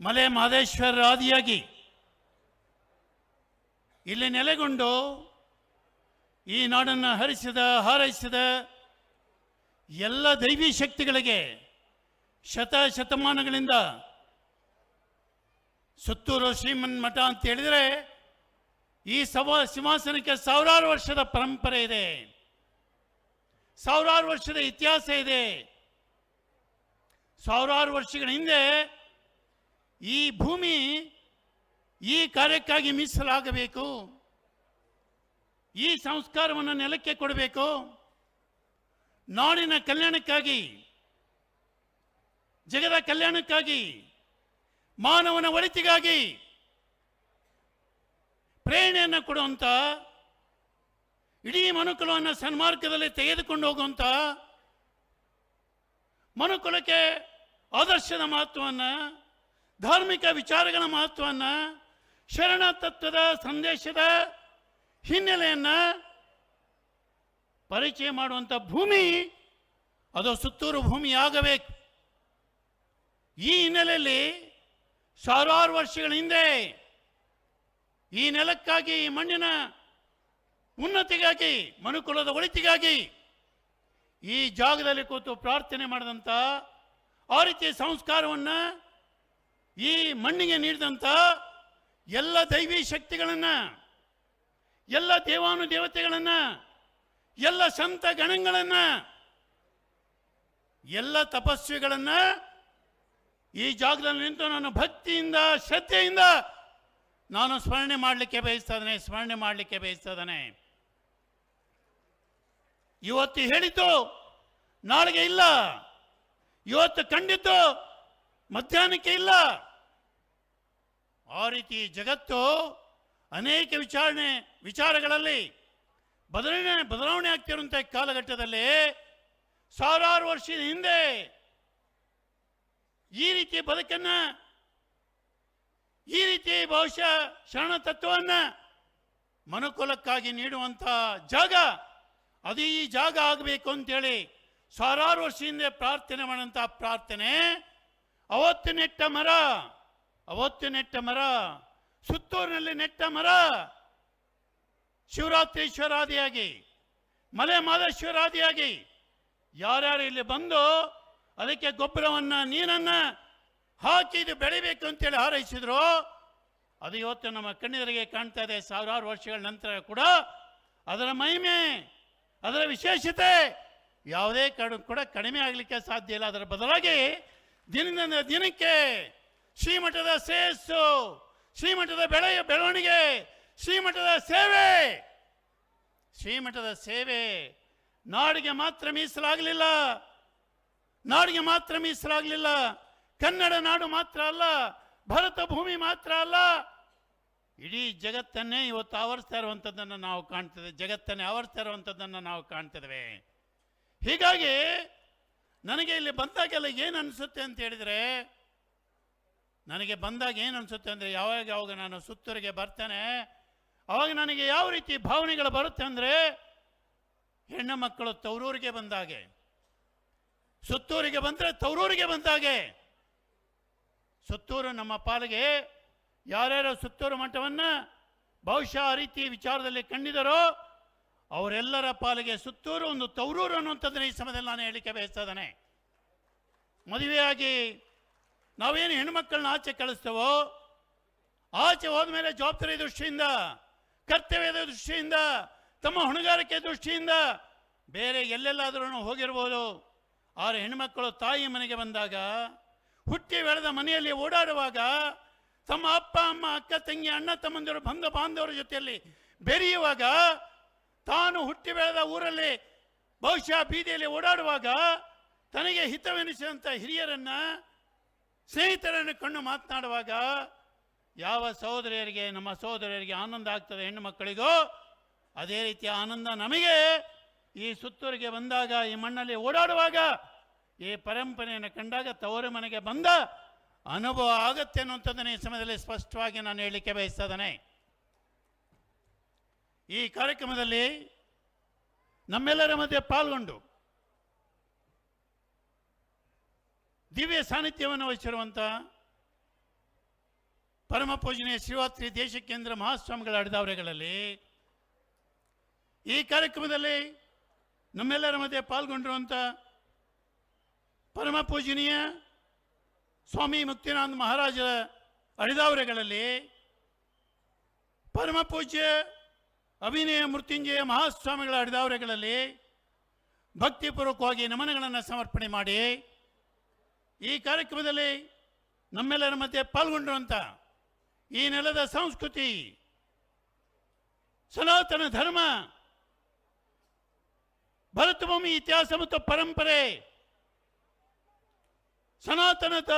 ಮಲೆ ಮಹದೇಶ್ವರ ಆದಿಯಾಗಿ. ಇಲ್ಲಿ ನೆಲೆಗೊಂಡು ಈ ನಾಡನ್ನು ಹರಿಸಿದ, ಹಾರೈಸಿದ ಎಲ್ಲ ದೈವಿ ಶಕ್ತಿಗಳಿಗೆ ಶತ ಶತಮಾನಗಳಿಂದ ಸುತ್ತೂರು ಶ್ರೀಮನ್ ಮಠ ಅಂತ ಹೇಳಿದರೆ ಈ ಸಭಾ ಸಿಂಹಾಸನಕ್ಕೆ ಸಾವಿರಾರು ವರ್ಷದ ಪರಂಪರೆ ಇದೆ. ಸಾವಿರಾರು ವರ್ಷದ ಇತಿಹಾಸ ಇದೆ. ಸಾವಿರಾರು ವರ್ಷಗಳ ಹಿಂದೆ ಈ ಭೂಮಿ ಈ ಕಾರ್ಯಕ್ಕಾಗಿ ಮೀಸಲಾಗಬೇಕು. ಈ ಸಂಸ್ಕಾರವನ್ನು ನೆಲಕ್ಕೆ ಕೊಡಬೇಕು. ನಾಡಿನ ಕಲ್ಯಾಣಕ್ಕಾಗಿ, ಜಗದ ಕಲ್ಯಾಣಕ್ಕಾಗಿ, ಮಾನವನ ಒಳಿತಿಗಾಗಿ ಪ್ರೇರಣೆಯನ್ನು ಕೊಡುವಂಥ ಇಡೀ ಮನುಕುಲವನ್ನು ಸನ್ಮಾರ್ಗದಲ್ಲಿ ತೆಗೆದುಕೊಂಡು ಹೋಗುವಂಥ ಮನುಕುಲಕ್ಕೆ ಆದರ್ಶದ ಮಹತ್ವವನ್ನು ಧಾರ್ಮಿಕ ವಿಚಾರಗಳ ಮಹತ್ವವನ್ನು ಶರಣ ತತ್ವದ ಸಂದೇಶದ ಹಿನ್ನೆಲೆಯನ್ನು ಪರಿಚಯ ಮಾಡುವಂಥ ಭೂಮಿ ಅದು ಸುತ್ತೂರು ಭೂಮಿ ಆಗಬೇಕು ಈ ಹಿನ್ನೆಲೆಯಲ್ಲಿ ಸಾವಿರಾರು ವರ್ಷಗಳ ಹಿಂದೆ ಈ ನೆಲಕ್ಕಾಗಿ, ಈ ಮಣ್ಣಿನ ಉನ್ನತಿಗಾಗಿ, ಮನುಕುಲದ ಒಳಿತಿಗಾಗಿ ಈ ಜಾಗದಲ್ಲಿ ಕೂತು ಪ್ರಾರ್ಥನೆ ಮಾಡಿದಂಥ ಆ ರೀತಿಯ ಸಂಸ್ಕಾರವನ್ನು ಈ ಮಣ್ಣಿಗೆ ನೀಡಿದಂಥ ಎಲ್ಲ ದೈವಿ ಶಕ್ತಿಗಳನ್ನು, ಎಲ್ಲ ದೇವಾನು ದೇವತೆಗಳನ್ನು ಎಲ್ಲ ಸಂತ ಗಣಗಳನ್ನು, ಎಲ್ಲ ತಪಸ್ವಿಗಳನ್ನು ಈ ಜಾಗದಲ್ಲಿ ನಿಂತು ನಾನು ಭಕ್ತಿಯಿಂದ, ಶ್ರದ್ಧೆಯಿಂದ ನಾನು ಸ್ಮರಣೆ ಮಾಡಲಿಕ್ಕೆ ಬಯಸ್ತಾ ಸ್ಮರಣೆ ಮಾಡಲಿಕ್ಕೆ ಬಯಸ್ತಾ ಇವತ್ತು ಹೇಳಿದ್ದು ನಾಳೆಗೆ ಇಲ್ಲ. ಇವತ್ತು ಕಂಡಿದ್ದು ಮಧ್ಯಾಹ್ನಕ್ಕೆ ಇಲ್ಲ. ಆ ರೀತಿ ಜಗತ್ತು ಅನೇಕ ವಿಚಾರಣೆ ವಿಚಾರಗಳಲ್ಲಿ ಬದಲಾವಣೆ ಬದಲಾವಣೆ ಆಗ್ತಿರುವಂಥ ಕಾಲಘಟ್ಟದಲ್ಲಿ ಸಾವಿರಾರು ವರ್ಷದ ಹಿಂದೆ ಈ ರೀತಿ ಬದುಕನ್ನು, ಈ ರೀತಿ ಬಹುಶಃ ಶರಣ ತತ್ವವನ್ನು ಮನುಕುಲಕ್ಕಾಗಿ ನೀಡುವಂಥ ಜಾಗ, ಅದು ಈ ಜಾಗ ಆಗಬೇಕು ಅಂತೇಳಿ ಸಾವಿರಾರು ವರ್ಷ ಹಿಂದೆ ಪ್ರಾರ್ಥನೆ ಮಾಡೋಂಥ ಪ್ರಾರ್ಥನೆ ಅವತ್ತು ನೆಟ್ಟ ಮರ ಅವತ್ತು ನೆಟ್ಟ ಮರ, ಸುತ್ತೂರಿನಲ್ಲಿ ನೆಟ್ಟ ಮರ. ಶಿವರಾತ್ರೀಶ್ವರಾದಿಯಾಗಿ, ಮಲೆ ಮಾದೇಶ್ವರಾದಿಯಾಗಿ ಯಾರ್ಯಾರು ಇಲ್ಲಿ ಬಂದು ಅದಕ್ಕೆ ಗೊಬ್ಬರವನ್ನು, ನೀರನ್ನು ಹಾಕಿ ಇದು ಬೆಳಿಬೇಕು ಅಂತೇಳಿ ಹಾರೈಸಿದ್ರು, ಅದು ಇವತ್ತು ನಮ್ಮ ಕಣ್ಣಿದರಿಗೆ ಕಾಣ್ತಾ ಇದೆ. ಸಾವಿರಾರು ವರ್ಷಗಳ ನಂತರ ಕೂಡ ಅದರ ಮಹಿಮೆ, ಅದರ ವಿಶೇಷತೆ ಯಾವುದೇ ಕಡೆ ಕೂಡ ಕಡಿಮೆ ಆಗಲಿಕ್ಕೆ ಸಾಧ್ಯ ಇಲ್ಲ. ಅದರ ಬದಲಾಗಿ ದಿನದಿಂದ ದಿನಕ್ಕೆ ಶ್ರೀಮಠದ ಶ್ರೇಯಸ್ಸು ಶ್ರೀಮಠದ ಬೆಳೆ, ಬೆಳವಣಿಗೆ, ಶ್ರೀಮಠದ ಸೇವೆ. ಶ್ರೀಮಠದ ಸೇವೆ ನಾಡಿಗೆ ಮಾತ್ರ ಮೀಸಲಾಗಲಿಲ್ಲ. ನಾಡಿಗೆ ಮಾತ್ರ ಮೀಸಲಾಗಲಿಲ್ಲ. ಕನ್ನಡ ನಾಡು ಮಾತ್ರ ಅಲ್ಲ, ಭರತ ಭೂಮಿ ಮಾತ್ರ ಅಲ್ಲ. ಇಡೀ ಜಗತ್ತನ್ನೇ ಇವತ್ತು ಆವರಿಸ್ತಾ ಇರುವಂಥದ್ದನ್ನು ನಾವು ಕಾಣ್ತೇವೆ ಜಗತ್ತನ್ನೇ ಆವರಿಸ್ತಾ ಇರುವಂಥದ್ದನ್ನು ನಾವು ಕಾಣ್ತಿದ್ದೇವೆ. ಹೀಗಾಗಿ ನನಗೆ ಇಲ್ಲಿ ಬಂದಾಗೆಲ್ಲ ಏನು ಅನಿಸುತ್ತೆ ಅಂತ ಹೇಳಿದರೆ ನನಗೆ ಬಂದಾಗ ಏನು ಅನಿಸುತ್ತೆ ಅಂದರೆ ಯಾವಾಗ ಯಾವಾಗ ನಾನು ಸುತ್ತೂರಿಗೆ ಬರ್ತೇನೆ, ಅವಾಗ ನನಗೆ ಯಾವ ರೀತಿ ಭಾವನೆಗಳು ಬರುತ್ತೆ ಅಂದರೆ ಹೆಣ್ಣು ಮಕ್ಕಳು ತವರೂರಿಗೆ ಬಂದಾಗೆ. ಸುತ್ತೂರಿಗೆ ಬಂದರೆ ತವರೂರಿಗೆ ಬಂದಾಗೆ. ಸುತ್ತೂರು ನಮ್ಮ ಪಾಲಿಗೆ ಯಾರ್ಯಾರು ಸುತ್ತೂರು ಮಠವನ್ನು ಬಹುಶಃ ಆ ರೀತಿ ವಿಚಾರದಲ್ಲಿ ಕಂಡಿದರೋ, ಅವರೆಲ್ಲರ ಪಾಲಿಗೆ ಸುತ್ತೂರು ಒಂದು ತವರೂರು ಅನ್ನುವಂಥದ್ದನ್ನು ಈ ಸಮಯದಲ್ಲಿ ನಾನು ಹೇಳಿಕೆ ಬಯಸ್ತಾ ಇದ್ದೇನೆ. ಮದುವೆಯಾಗಿ ನಾವೇನು ಹೆಣ್ಮಕ್ಕಳನ್ನ ಆಚೆ ಕಳಿಸ್ತೇವೋ? ಆಚೆ ಹೋದ್ಮೇಲೆ ಜವಾಬ್ದಾರಿ ದೃಷ್ಟಿಯಿಂದ, ಕರ್ತವ್ಯದ ದೃಷ್ಟಿಯಿಂದ, ತಮ್ಮ ಹೊಣೆಗಾರಿಕೆ ದೃಷ್ಟಿಯಿಂದ ಬೇರೆ ಎಲ್ಲೆಲ್ಲಾದ್ರೂ ಹೋಗಿರ್ಬೋದು. ಆರು ಹೆಣ್ಮಕ್ಕಳು ತಾಯಿ ಮನೆಗೆ ಬಂದಾಗ, ಹುಟ್ಟಿ ಬೆಳೆದ ಮನೆಯಲ್ಲಿ ಓಡಾಡುವಾಗ ತಮ್ಮ ಅಪ್ಪ, ಅಮ್ಮ, ಅಕ್ಕ, ತಂಗಿ, ಅಣ್ಣ, ತಮ್ಮಂದಿರು ಬಂಧು ಬಾಂಧವರ ಜೊತೆಯಲ್ಲಿ ಬೆರೆಯುವಾಗ, ತಾನು ಹುಟ್ಟಿ ಬೆಳೆದ ಊರಲ್ಲಿ ಬಹುಶಃ ಬೀದಿಯಲ್ಲಿ ಓಡಾಡುವಾಗ ತನಗೆ ಹಿತವೆನಿಸಿದಂಥ ಹಿರಿಯರನ್ನ ಸ್ನೇಹಿತರನ್ನು ಕಣ್ಣು ಮಾತನಾಡುವಾಗ, ಯಾವ ಸಹೋದರಿಯರಿಗೆ, ನಮ್ಮ ಸಹೋದರಿಯರಿಗೆ ಆನಂದ ಆಗ್ತದೆ ಹೆಣ್ಣು ಮಕ್ಕಳಿಗೂ, ಅದೇ ರೀತಿಯ ಆನಂದ ನಮಗೆ ಈ ಸುತ್ತೂರಿಗೆ ಬಂದಾಗ, ಈ ಮಣ್ಣಲ್ಲಿ ಓಡಾಡುವಾಗ, ಈ ಪರಂಪರೆಯನ್ನು ಕಂಡಾಗ ತವರು ಮನೆಗೆ ಬಂದ ಅನುಭವ ಆಗತ್ತೆ ಅನ್ನುವಂಥದ್ದನ್ನು ಈ ಸಮಯದಲ್ಲಿ ಸ್ಪಷ್ಟವಾಗಿ ನಾನು ಹೇಳಲಿಕ್ಕೆ ಬಯಸ್ತಾ ಈ ಕಾರ್ಯಕ್ರಮದಲ್ಲಿ ನಮ್ಮೆಲ್ಲರ ಮಧ್ಯೆ ಪಾಲ್ಗೊಂಡು ದಿವ್ಯ ಸಾನ್ನಿಧ್ಯವನ್ನು ವಹಿಸಿರುವಂಥ ಪರಮ ಪೂಜನೀಯ ದೇಶಕೇಂದ್ರ ಮಹಾಸ್ವಾಮಿಗಳ ಅಡಿದಾವರೆಗಳಲ್ಲಿ ಈ ಕಾರ್ಯಕ್ರಮದಲ್ಲಿ ನಮ್ಮೆಲ್ಲರ ಮಧ್ಯೆ ಪಾಲ್ಗೊಂಡಿರುವಂಥ ಪರಮ ಪೂಜನೀಯ ಸ್ವಾಮಿ ಮುಕ್ತಿನಾಥ್ ಮಹಾರಾಜರ ಅಡಿದಾವರೆಗಳಲ್ಲಿ ಪರಮ ಪೂಜ್ಯ ಅಭಿನಯ ಮೃತ್ಯುಂಜಯ ಮಹಾಸ್ವಾಮಿಗಳ ಅಡಿದಾವರೆಗಳಲ್ಲಿ ಭಕ್ತಿಪೂರ್ವಕವಾಗಿ ನಮನಗಳನ್ನು ಸಮರ್ಪಣೆ ಮಾಡಿ ಈ ಕಾರ್ಯಕ್ರಮದಲ್ಲಿ ನಮ್ಮೆಲ್ಲರ ಮಧ್ಯೆ ಪಾಲ್ಗೊಂಡಿರುವಂಥ ಈ ನೆಲದ ಸಂಸ್ಕೃತಿ, ಸನಾತನ ಧರ್ಮ, ಭರತಭೂಮಿ ಇತಿಹಾಸ ಮತ್ತು ಪರಂಪರೆ, ಸನಾತನದ